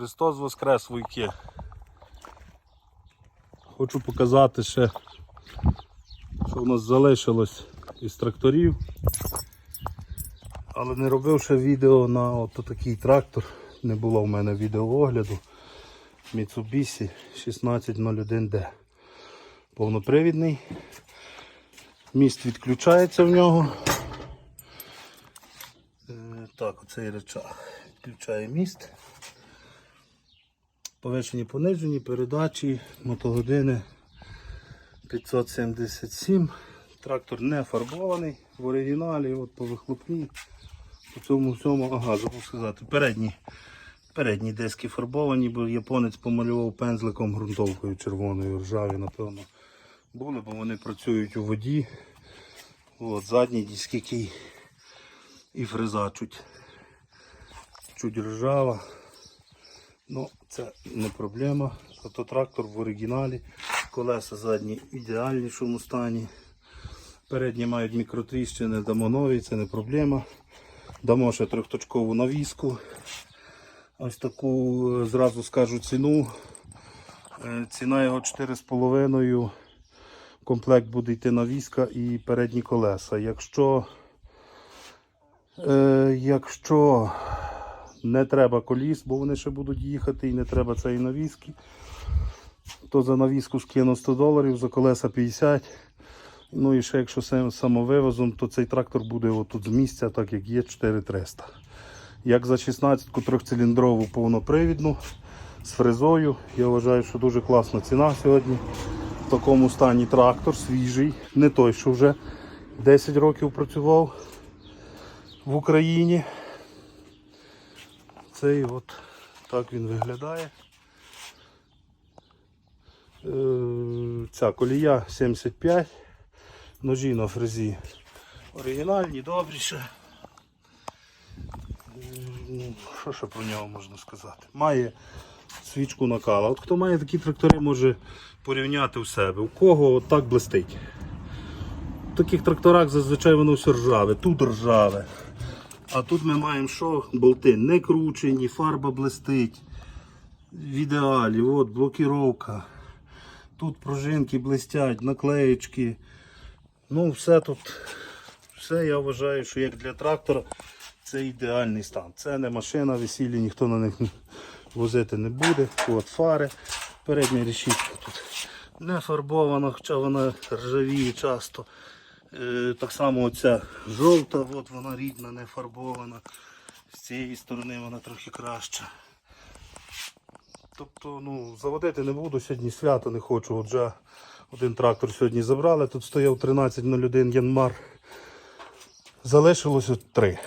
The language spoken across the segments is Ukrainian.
Христос Воскрес вуйки. Хочу показати ще, що в нас залишилось із тракторів. Але не робив ще відео на от такий трактор. Не було в мене відеоогляду. Mitsubishi 1601D. Повнопривідний. Міст відключається в нього. Е, Так, оцей речах відключає міст. Повишені понижені, передачі, мотогодини 577. Трактор не фарбований в оригіналі, от по вихлопній. По цьому всьому, ага, забув сказати, передні, передні диски фарбовані, бо японець помалював пензликом ґрунтовкою червоною, ржаві, напевно, були, бо вони працюють у воді. От, задній диск, який і фреза чуть ржава. Ну, це не проблема. Зато трактор в оригіналі. Колеса задні в ідеальнішому стані. Передні мають мікротріщини, дамо нові, це не проблема. Дамо ще трьохточкову навіску. Ось таку е, зразу скажу ціну. Е, Ціна його 4,5. Комплект буде йти навіска і передні колеса. Якщо, е, якщо не треба коліс, бо вони ще будуть їхати і не треба цієї навіски, то за навіску скину 100 доларів, за колеса 50. Ну і ще якщо сам- самовивозом, то цей трактор буде отут з місця, так як є 4300. Як за 16-ку трьохциліндрову повнопривідну з фрезою. Я вважаю, що дуже класна ціна сьогодні. В такому стані трактор свіжий, не той, що вже 10 років працював в Україні. Цей от так він виглядає. Е, Ця колія 75, ножі на фрезі оригінальні, добріше. Ну, Що ще про нього можна сказати? Має свічку накала. От хто має такі трактори, може порівняти у себе. У кого так блистить. В таких тракторах зазвичай воно все ржаве, тут ржаве. А тут ми маємо що? Болти не кручені, фарба блистить. В ідеалі, от блокіровка. Тут пружинки блистять, наклеєчки. Ну, все тут, все я вважаю, що як для трактора це ідеальний стан. Це не машина, весілля, ніхто на них возити не буде. От фари. Передня решітка тут не фарбована, хоча вона ржавіє часто. Е, так само оця жовта, от вона рідна, не фарбована. З цієї сторони вона трохи краща. Тобто, ну, заводити не буду, сьогодні свято не хочу. От вже один трактор сьогодні забрали. Тут стояв 1301 Янмар. Залишилось от три.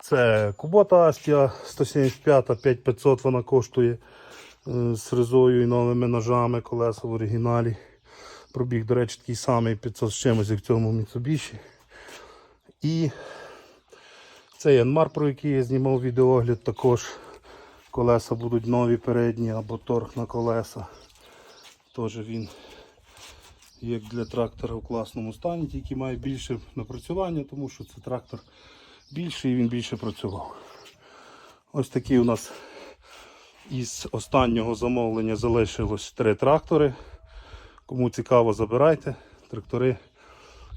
Це Кубота Астія 175, 5500 вона коштує е, з фрезою і новими ножами, колеса в оригіналі. Пробіг, до речі, такий самий 500 з чимось, як в цьому Mitsubishi. І це Янмар, про який я знімав відеогляд, також колеса будуть нові передні або торг на колеса. Теж він як для трактора в класному стані, тільки має більше напрацювання, тому що це трактор більший і він більше працював. Ось такі у нас із останнього замовлення залишилось три трактори. Кому цікаво, забирайте. Трактори,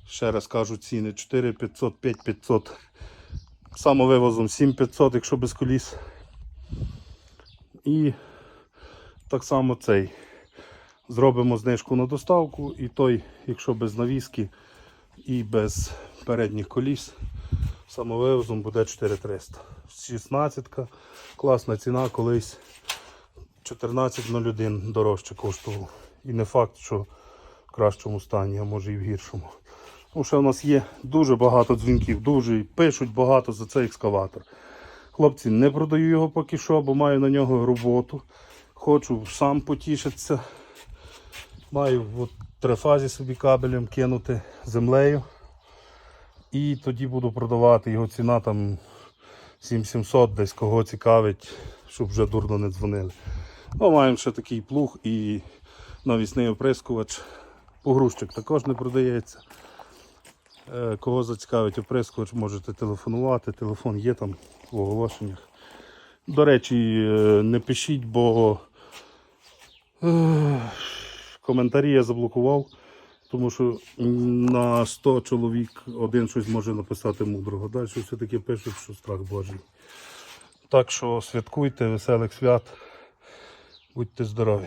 ще раз кажу, ціни 4500, 5500. Самовивозом 7500, якщо без коліс. І так само цей. Зробимо знижку на доставку і той, якщо без навіски і без передніх коліс, самовивозом буде 4300. 16 класна ціна, колись 14.01 дорожче коштував. І не факт, що в кращому стані, а може і в гіршому. Тому що в нас є дуже багато дзвінків, дуже пишуть багато за цей екскаватор. Хлопці, не продаю його поки що, бо маю на нього роботу. Хочу сам потішитися. Маю в трифазі собі кабелем кинути землею. І тоді буду продавати його ціна там 7700, десь кого цікавить, щоб вже дурно не дзвонили. Ну, маємо ще такий плуг і навісний оприскувач. Погрузчик також не продається. Е, Кого зацікавить оприскувач, можете телефонувати. Телефон є там в оголошеннях. До речі, е, не пишіть, бо е, коментарі я заблокував, тому що на 100 чоловік один щось може написати мудрого. Далі все-таки пишуть, що страх Божий. Так що святкуйте, веселих свят, будьте здорові.